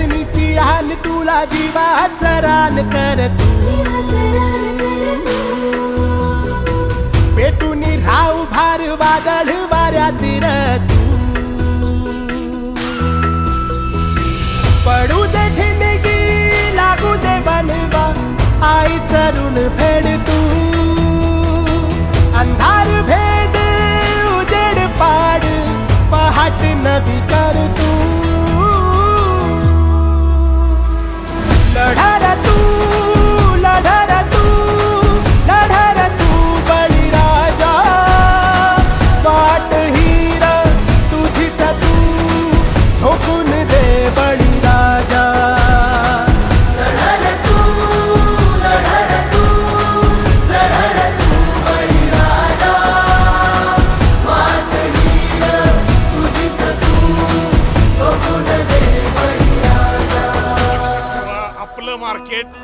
धरणीची हाल तुला जीवाचं रान कर भेटून राहू भार वादळ वाऱ्यात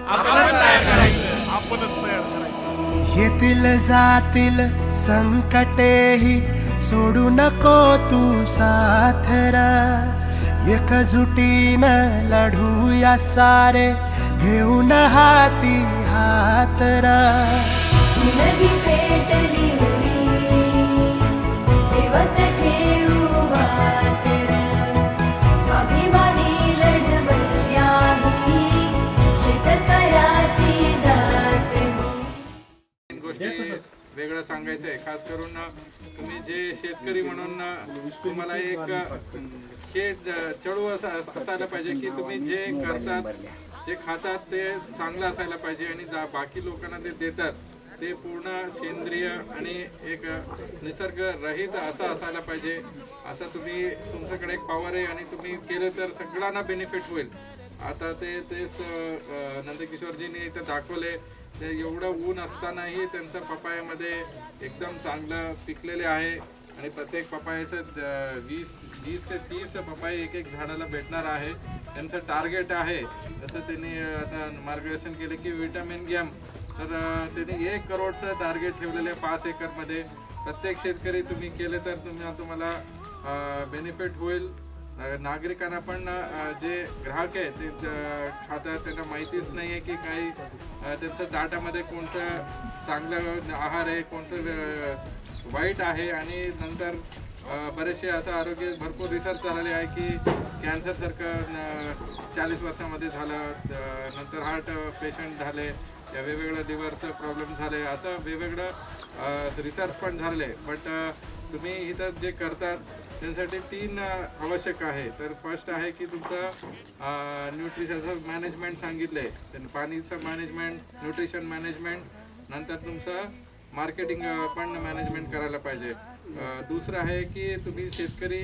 आपणच तयार करायचं. येतील जातील संकटेही सोडू नको तू साथरा. एकजुटीनं लढूया सारे घेऊन हाती हातरा. वेगळं सांगायचं आहे खास करून तुम्ही जे शेतकरी म्हणून तुम्हाला एक हे ज- चळू असायला पाहिजे की तुम्ही जे करतात जे खातात ते चांगलं असायला पाहिजे आणि जा- बाकी लोकांना ते देतात ते पूर्ण सेंद्रिय आणि एक निसर्ग रहित असं असायला पाहिजे. असं तुम्ही तुमच्याकडे एक पॉवर आहे आणि तुम्ही केलं तर सगळ्यांना बेनिफिट होईल. आता ते तेच नंदकिशोरजींनी इथं दाखवले ते एवढं ऊन असतानाही त्यांचं पपायामध्ये एकदम चांगलं पिकलेले आहे. आणि प्रत्येक पपायाचं द- वीस वीस ते तीस पपाय एक एक झाडाला भेटणार आहे. त्यांचं टार्गेट आहे. जसं त्यांनी आता मार्गदर्शन केले की विटामिन गॅम तर त्यांनी एक करोडचं टार्गेट ठेवलेलं आहे पाच एकरमध्ये. प्रत्येक शेतकरी तुम्ही केले तर तुम्ही तुम्हाला बेनिफिट होईल. नागरिकांना पण जे ग्राहक आहे ते खातात त्यांना माहितीच नाही आहे की काही त्यांचं डाटामध्ये कोणतं चांगलं आहार आहे कोणतं वाईट आहे आणि नंतर बरेचसे असं आरोग्य भरपूर रिसर्च झालेले आहे की कॅन्सरसारखं चाळीस वर्षामध्ये झालं नंतर हार्ट पेशंट झाले या वेगवेगळ्या लिव्हरचं प्रॉब्लेम झाले असं वेगवेगळं रिसर्च पण झाले. बट तुम्ही इथं जे करतात त्यासाठी तीन आवश्यक आहे. तर फर्स्ट आहे की तुमचं न्यूट्रिशनचं मॅनेजमेंट सांगितलं आहे पाणीचं मॅनेजमेंट न्यूट्रिशन मॅनेजमेंट नंतर तुमचं मार्केटिंग पण मॅनेजमेंट करायला पाहिजे. दुसरं आहे की तुम्ही शेतकरी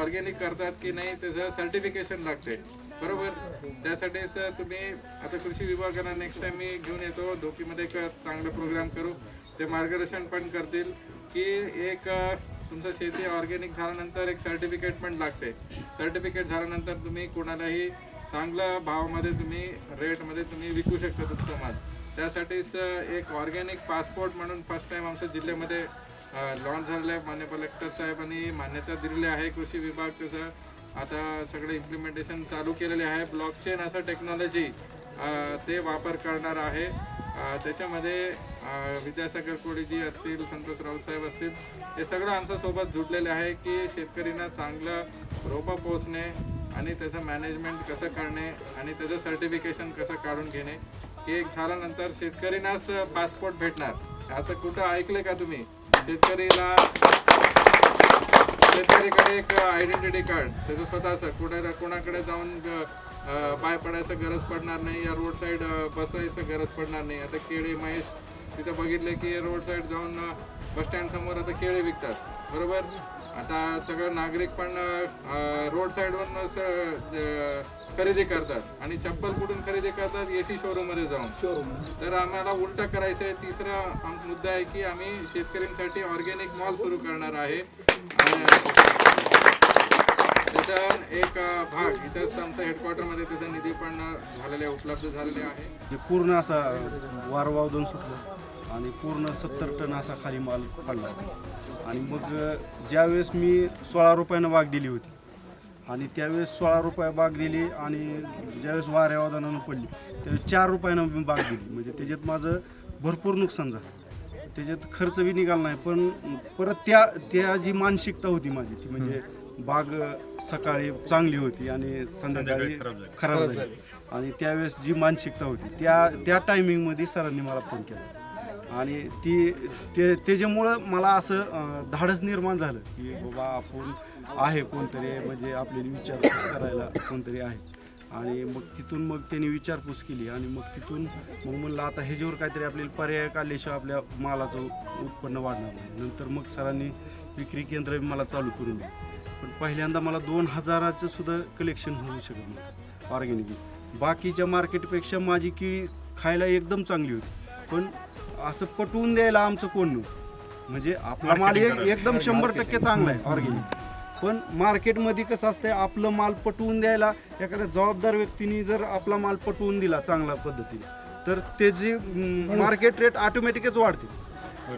ऑर्गॅनिक करतात की नाही त्याचं सर्टिफिकेशन लागते. बरोबर? त्यासाठीच तुम्ही आता कृषी विभागाला नेक्स्ट टाइम मी घेऊन येतो. धोकीमध्ये एक चांगला प्रोग्राम करू. ते मार्गदर्शन पण करतील की एक तुमचं शेती ऑर्गॅनिक झाल्यानंतर एक सर्टिफिकेट पण लागते. सर्टिफिकेट झाल्यानंतर तुम्ही कोणालाही चांगल्या भावामध्ये तुम्ही रेटमध्ये तुम्ही विकू शकता तुमचा माल. त्यासाठीच एक ऑर्गॅनिक पासपोर्ट म्हणून फर्स्ट टाइम आमच्या जिल्ह्यामध्ये लॉन्च झालेलं आहे. मान्य कलेक्टर साहेबांनी मान्यता दिलेली आहे. कृषी विभाग त्याचं आता सगळे इम्प्लिमेंटेशन चालू केलेले आहे. ब्लॉकचेन असं टेक्नॉलॉजी ते वापर करणार आहे. त्याच्यामध्ये विद्यासागर विद्यासागर कोळीजी असतील संतोष राऊत साहेब असतील हे सगळं आमच्यासोबत जुडलेले आहे की शेतकरींना चांगलं रोपं पोचणे आणि त्याचं मॅनेजमेंट कसं करणे आणि त्याचं सर्टिफिकेशन कसं काढून घेणे हे एक झाल्यानंतर शेतकरींनाच पासपोर्ट भेटणार. असं कुठं ऐकलंय का तुम्ही? शेतकरीला शेतकरीकडे एक आयडेंटिटी कार्ड त्याचं स्वतःचं कुठे कोणाकडे जाऊन पाय पडायचं गरज पडणार नाही या रोड साईड बसायचं गरज पडणार नाही. आता केळी महेश तिथं बघितले की रोड साईड जाऊन बस स्टँड समोर आता केळी विकतात. बरोबर? आता सगळं नागरिक पण रोड साईडवरूनच अ, खरेदी करतात. आणि चप्पल कुठून खरेदी करतात? ए सी शोरूममध्ये जाऊन. शोरूम तर आम्हाला उलटं करायचं आहे तिसरा मुद्दा आहे की आम्ही शेतकऱ्यांसाठी ऑर्गॅनिक मॉल सुरू करणार आहे. आणि त्याचा एक भाग. इथंच आमच्या हेडक्वार्टरमध्ये त्याचा निधी पण झालेले उपलब्ध झालेले आहे. पूर्ण असा वार वावदून सुटलं आणि पूर्ण सत्तर टन असा खाली माल पडला. आणि मग ज्यावेळेस मी सोळा रुपयानं वाघ दिली होती आणि त्यावेळेस सोळा रुपये बाग दिली आणि ज्यावेळेस वाऱ्या वादनानं पडली त्यावेळेस चार रुपयानं मी बाग दिली. म्हणजे त्याच्यात माझं भरपूर नुकसान झालं. त्याच्यात खर्च बी निघाला नाही पण परत त्या त्या जी मानसिकता होती माझी ती म्हणजे बाग सकाळी चांगली होती आणि संध्याकाळी खराब झाली. आणि त्यावेळेस जी मानसिकता होती त्या त्या टायमिंगमध्ये सरांनी मला फोन केला. आणि ती ते त्याच्यामुळं मला असं धाडस निर्माण झालं की बाबा आपण आहे कोणतरी म्हणजे आपल्याला विचारपूस करायला कोणतरी आहे. आणि मग तिथून मग त्यांनी विचारपूस केली आणि मग तिथून मग म्हणलं आता ह्याच्यावर काहीतरी आपल्याला पर्याय काढल्याशिवाय आपल्या मालाचं उत्पन्न वाढणार नाही. नंतर मग सरांनी विक्री केंद्र मला चालू करून दिलं. पण पहिल्यांदा मला दोन हजाराचं सुद्धा कलेक्शन होऊ शकत नव्हतं. ऑर्गॅनिक बाकीच्या मार्केटपेक्षा माझी केळी खायला एकदम चांगली होती. पण असं पटवून द्यायला आमचं कोण नव्हतं. म्हणजे आपला माल एक एकदम शंभर टक्के चांगला आहे ऑर्गॅनिक पण मार्केटमध्ये कसं असतंय आपलं माल पटवून द्यायला एखाद्या जबाबदार व्यक्तीने जर आपला माल पटवून दिला चांगल्या पद्धतीने तर त्याची मार्केट रेट ऑटोमॅटिकच वाढते.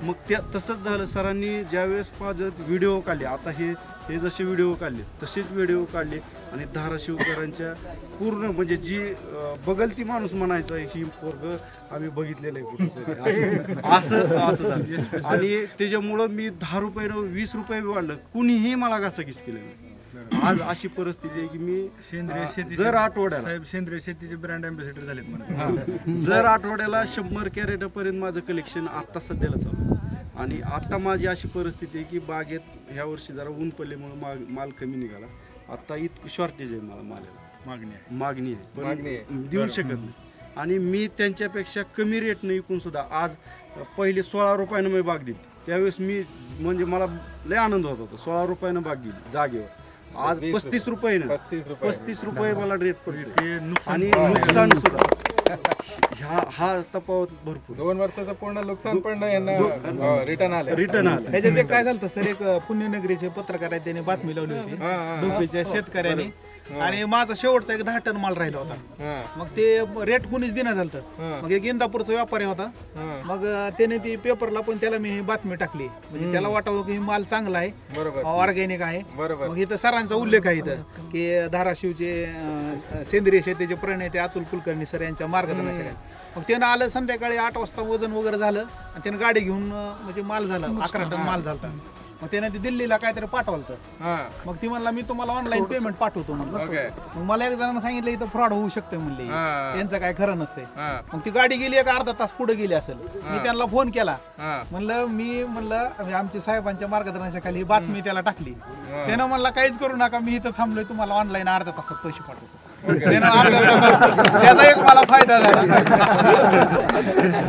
मग त्या तसंच झालं. सरांनी ज्यावेळेस माझं व्हिडिओ काढले आता हे हे जसे व्हिडिओ काढले तसेच व्हिडिओ काढले आणि धाराशिवकरांच्या पूर्ण म्हणजे जी बगल ती माणूस म्हणायचा ही पोरग आम्ही बघितलेलं आहे असं असं झालं. आणि त्याच्यामुळं मी दहा रुपये वीस रुपये वाढलं. कुणीही मला घासाघीस केलं नाही. आज अशी परिस्थिती आहे की मी सेंद्रिय शेती जर आठवड्याला साहेब सेंद्रिय शेतीचे ब्रँड अँबॅसिडर झालेत जर आठवड्याला शंभर कॅरेटपर्यंत माझं कलेक्शन आत्ता सध्याला चालू. आणि आता माझी अशी परिस्थिती आहे की बागेत ह्या वर्षी जरा ऊन पडल्यामुळे माल माल कमी निघाला. आता इतकं शॉर्टेज आहे मला मालाला. मागणी आहे. मागणी आहे. मागणी पण देऊ शकत नाही. आणि मी त्यांच्यापेक्षा कमी रेटनं विकून सुद्धा आज पहिले सोळा रुपयानं मी बाग दिली. त्यावेळेस मी म्हणजे मला लय आनंद होत होता. सोळा रुपयानं बाग दिली जागेवर. आज वीस पस्तीस रुपयानं पस्तीस रुपये. पस्तीस रुपये मला रेट पडते ते नुकसान आणि नुकसान सुद्धा. ह्या हा तफावत भरपूर दोन वर्षाचं पूर्ण नुकसान पण यांना रिटर्न आले रिटर्न आलं ह्याच्यात एक काय झालं सर? एक पुण्यनगरीचे पत्रकार आहेत त्यांनी बातमी लावली होती. हा, हा, हा. शेतकऱ्यांनी. आणि माझा शेवटचा एक दहा टन माल राहिला होता. मग ते रेट कुणीच दिना झालं. मग एक इंदापूरचा व्यापारी होता. मग त्याने ती पेपरला पण त्याला मी बातमी टाकली. म्हणजे त्याला वाटावं की माल चांगला आहे. बरोबर. ऑर्गॅनिक आहे. बरोबर. मग इथं सरांचा उल्लेख आहे इथं की धाराशिवचे अं, सेंद्रिय शेतीचे प्रणेते अतुल कुलकर्णी सर यांच्या मार्गदर्शनाखाली. मग त्यानं आलं संध्याकाळी आठ वाजता वजन वगैरे झालं आणि त्यानं गाडी घेऊन अं, म्हणजे माल झाला अकरा टन माल झाला. मग त्यानं ते दिल्लीला काहीतरी पाठवलं तर हा. मग ती म्हणला मी तुम्हाला ऑनलाईन पेमेंट पाठवतो म्हणलं. ओके मग मला एक जणांना सांगितलं इथं फ्रॉड होऊ शकतं म्हणले. हा. त्यांचं काय खरं नसतंय. हा. मग ती गाडी गेली एक अर्धा तास पुढे गेली असेल. मी त्यांना फोन केला. हा. म्हणलं मी म्हणलं आमच्या साहेबांच्या मार्गदर्शनाखाली ही बातमी त्याला टाकली. त्यानं म्हणला काहीच करू नका मी इथं थांबलोय तुम्हाला ऑनलाईन अर्धा तासात पैसे पाठवतो. त्यानं अर्ध्या तासात त्याचा एक मला फायदा झाला.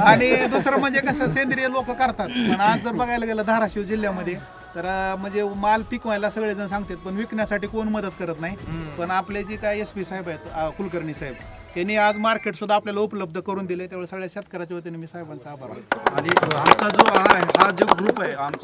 आणि दुसरं म्हणजे कसं सेंद्रिय लोक करतात. पण आज जर बघायला गेलं धाराशिव जिल्ह्यामध्ये तर अं, म्हणजे माल पिकवायला सगळेजण सांगतात पण विकण्यासाठी कोण मदत करत नाही. पण आपले जे काय एस पी साहेब आहेत अं, कुलकर्णी साहेब त्यांनी आज मार्केट सुद्धा आपल्याला उपलब्ध करून दिले त्यावेळी सगळ्या शेतकऱ्याच्या वतीने मी साहेबांचा आभार मानतो. आणि आमचा जो हा हा जो ग्रुप आहे आमचा